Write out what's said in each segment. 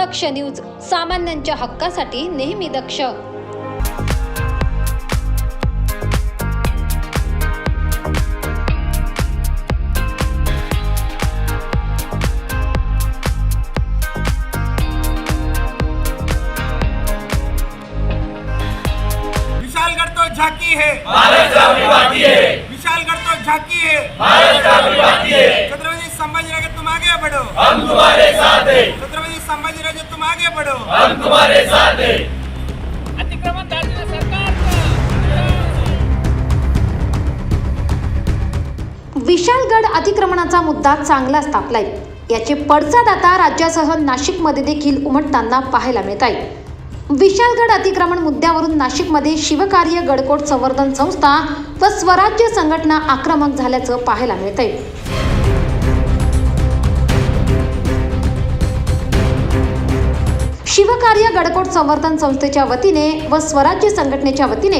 दक्ष news सामान्यांच्या हक्कासाठी नेहमी दक्ष. विशालगढ़ तो झांकी है। विशालगढ़ तो झांकी है। छत्रपति संभाजीराजे तुम आगे बढ़ो। हम तुम्हारे साथ हैं। बढ़ो हम तुम्हारे साथ हैं अतिक्रमण दाखिल सरकारचं विशालगड अतिक्रमणाचा मुद्दा चांगलाच तापलाय. याचे पडसाद आता राज्यासह नाशिकमध्ये देखील उमटताना पाहायला मिळत आहे. विशालगड अतिक्रमण मुद्द्यावरून नाशिकमध्ये शिवकार्य गडकोट संवर्धन संस्था व स्वराज्य संघटना आक्रमक झाल्याचं पाहायला मिळत आहे शिवकार्य गडकोट संवर्धन संस्थेच्या वतीने व स्वराज्य संघटनेच्या वतीने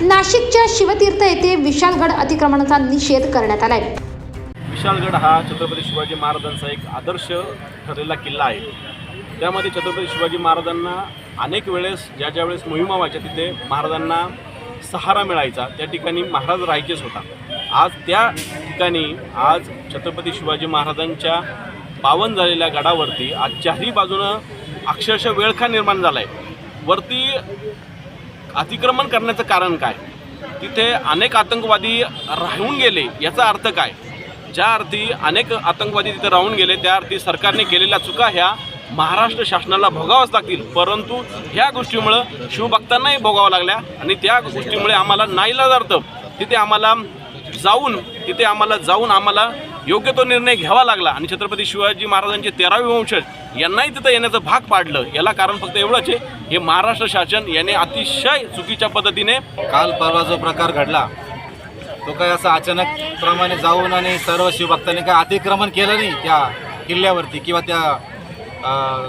नाशिकच्या शिवतीर्थ येथे विशालगड अतिक्रमणाचा निषेध करण्यात आलाय. विशालगड हा छत्रपती शिवाजी महाराजांचा एक आदर्श ठरलेला किल्ला आहे. त्यामध्ये छत्रपती शिवाजी महाराजांना अनेक वेळेस ज्या ज्या वेळेस मोहिमा व्हायच्या तिथे महाराजांना सहारा मिळायचा त्या ठिकाणी महाराज राहायचेच होता. आज त्या ठिकाणी आज छत्रपती शिवाजी महाराजांच्या पावन झालेल्या गडावरती आज चारही बाजूनं अक्षरशः वेळखा निर्माण झाला आहे वरती अतिक्रमण करण्याचं कारण काय? तिथे अनेक आतंकवादी राहून गेले याचा अर्थ काय? ज्या अर्थी अनेक आतंकवादी तिथे राहून गेले त्या अर्थी सरकारने केलेल्या चुका ह्या महाराष्ट्र शासनाला भोगाव्याच लागतील. परंतु ह्या गोष्टीमुळं शिवभक्तांनाही भोगावं लागल्या आणि त्या गोष्टीमुळे आम्हाला नाईलाजार्थ. तिथे आम्हाला जाऊन तिथे आम्हाला जाऊन आम्हाला योग्य तो निर्णय घ्यावा लागला. आणि छत्रपती शिवाजी महाराजांचे तेरावे वंशज यांनाही तिथं येण्याचं भाग पाडलं. याला कारण फक्त एवढंच आहे हे महाराष्ट्र शासन याने अतिशय चुकीच्या पद्धतीने काल परवा जो प्रकार घडला तो काय असं अचानक प्रमाणे जाऊन आणि सर्व शिवभक्तांनी काय अतिक्रमण केलं नाही त्या किल्ल्यावरती किंवा त्या अं,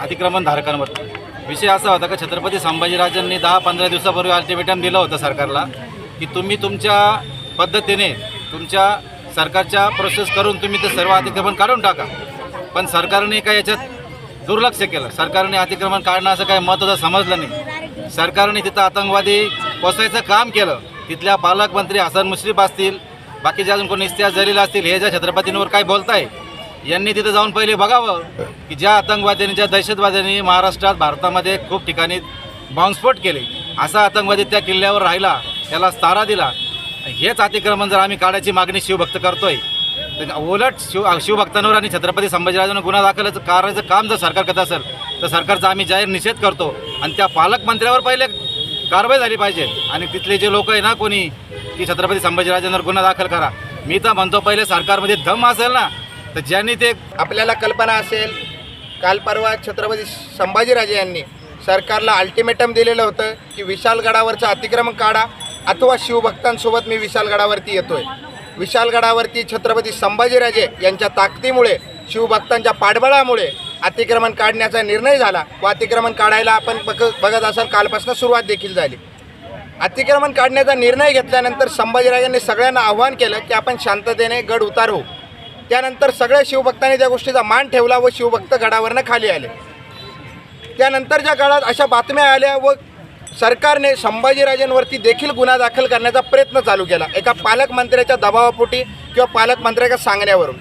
अतिक्रमण धारकांवरती विषय असा होता का छत्रपती संभाजीराजांनी दहा पंधरा दिवसापूर्वी अल्टिमेटम दिलं होतं सरकारला की तुम्ही तुमच्या पद्धतीने तुमच्या सरकारच्या प्रोसेस करून तुम्ही ते सर्व अतिक्रमण काढून टाका. पण सरकारने काय याच्यात दुर्लक्ष केलं. सरकारने अतिक्रमण काढणं असं काही महत्त्वाचं समजलं नाही. सरकारने तिथं आतंकवादी पोसायचं काम केलं. तिथल्या पालकमंत्री हसन मुश्रीफ असतील बाकीचे अजून कोणी इस्तिहास जलील असतील हे ज्या छत्रपतींवर काय बोलताय यांनी तिथं जाऊन पहिले बघावं की ज्या आतंकवाद्यांनी ज्या दहशतवाद्यांनी महाराष्ट्रात भारतामध्ये खूप ठिकाणी बॉम्बस्फोट केले. असा आतंकवादी त्या किल्ल्यावर राहिला त्याला तारा दिला. हेच अतिक्रमण जर आम्ही काढायची मागणी शिवभक्त करतोय तर उलट शिव शिवभक्तांवर आणि छत्रपती संभाजीराजांवर गुन्हा दाखल करायचं काम जर सरकार करत असेल तर सरकारचा आम्ही जाहीर निषेध करतो. आणि त्या पालकमंत्र्यावर पहिले कारवाई झाली पाहिजे. आणि तिथले जे लोक आहे ना कोणी की छत्रपती संभाजीराजांवर गुन्हा दाखल करा. मी तर म्हणतो पहिले सरकारमध्ये दम असेल ना तर ज्यांनी ते आपल्याला कल्पना असेल काल परवा छत्रपती संभाजीराजे यांनी सरकारला अल्टिमेटम दिलेलं होतं की विशालगडावरचं अतिक्रमण काढा. अथवा शिवभक्तांसोबत मी विशालगडावरती येतोय. विशालगडावरती छत्रपती संभाजीराजे यांच्या ताकदीमुळे शिवभक्तांच्या पाठबळामुळे अतिक्रमण काढण्याचा निर्णय झाला व अतिक्रमण काढायला आपण बघ बघत असाल कालपासून सुरुवात देखील झाली. अतिक्रमण काढण्याचा निर्णय घेतल्यानंतर संभाजीराजांनी सगळ्यांना आव्हान केलं की आपण शांततेने गड उतारू त्यानंतर सगळ्या शिवभक्तांनी त्या गोष्टीचा मान ठेवला व शिवभक्त गडावरनं खाली आले. त्यानंतरच्या काळात अशा बातम्या आल्या व सरकारने संभाजीराजेंवरती देखील गुन्हा दाखल करण्याचा प्रयत्न चालू केला. एका पालकमंत्र्याच्या दबावापोटी किंवा पालकमंत्र्याच्या सांगण्यावरून.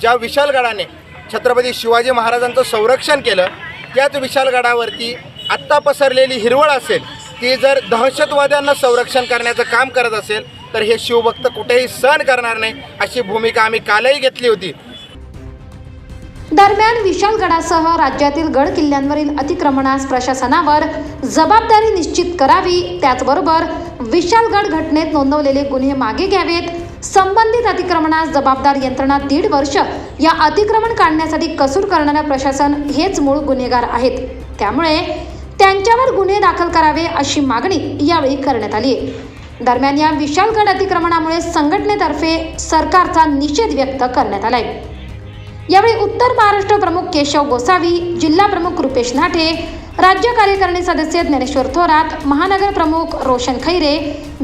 ज्या विशालगडाने छत्रपती शिवाजी महाराजांचं संरक्षण केलं त्याच विशालगडावरती आत्ता पसरलेली हिरवळ असेल ती जर दहशतवाद्यांना संरक्षण करण्याचं काम करत असेल तर हे शिवभक्त कुठेही सहन करणार नाही अशी भूमिका आम्ही कालही घेतली होती. दरम्यान विशालगडासह राज्यातील गड किल्ल्यांवरील अतिक्रमणास प्रशासनावर जबाबदारी निश्चित करावी त्याचबरोबर विशालगड घटनेत नोंदवलेले गुन्हे मागे घ्यावेत. संबंधित अतिक्रमणास जबाबदार यंत्रणा दीड वर्ष या अतिक्रमण काढण्यासाठी कसूर करणाऱ्या प्रशासन हेच मूळ गुन्हेगार आहेत. त्यामुळे त्यांच्यावर गुन्हे दाखल करावे अशी मागणी यावेळी करण्यात आली आहे. दरम्यान या विशालगड अतिक्रमणामुळे संघटनेतर्फे सरकारचा निषेध व्यक्त करण्यात आलाय. यावेळी उत्तर महाराष्ट्र प्रमुख केशव गोसावी जिल्हा प्रमुख रुपेश नाठे राज्य कार्यकारिणी सदस्य ज्ञानेश्वर थोरात महानगर प्रमुख रोशन खैरे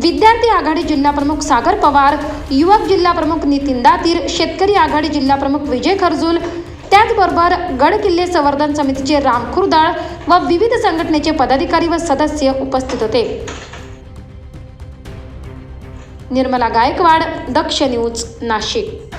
विद्यार्थी आघाडी जिल्हा प्रमुख सागर पवार युवक जिल्हा प्रमुख नितीन दातीर शेतकरी आघाडी जिल्हा प्रमुख विजय खरजूल त्याचबरोबर गड किल्ले संवर्धन समितीचे राम खुर्दाळ व विविध संघटनेचे पदाधिकारी व सदस्य उपस्थित होते. निर्मला गायकवाड दक्ष न्यूज नाशिक.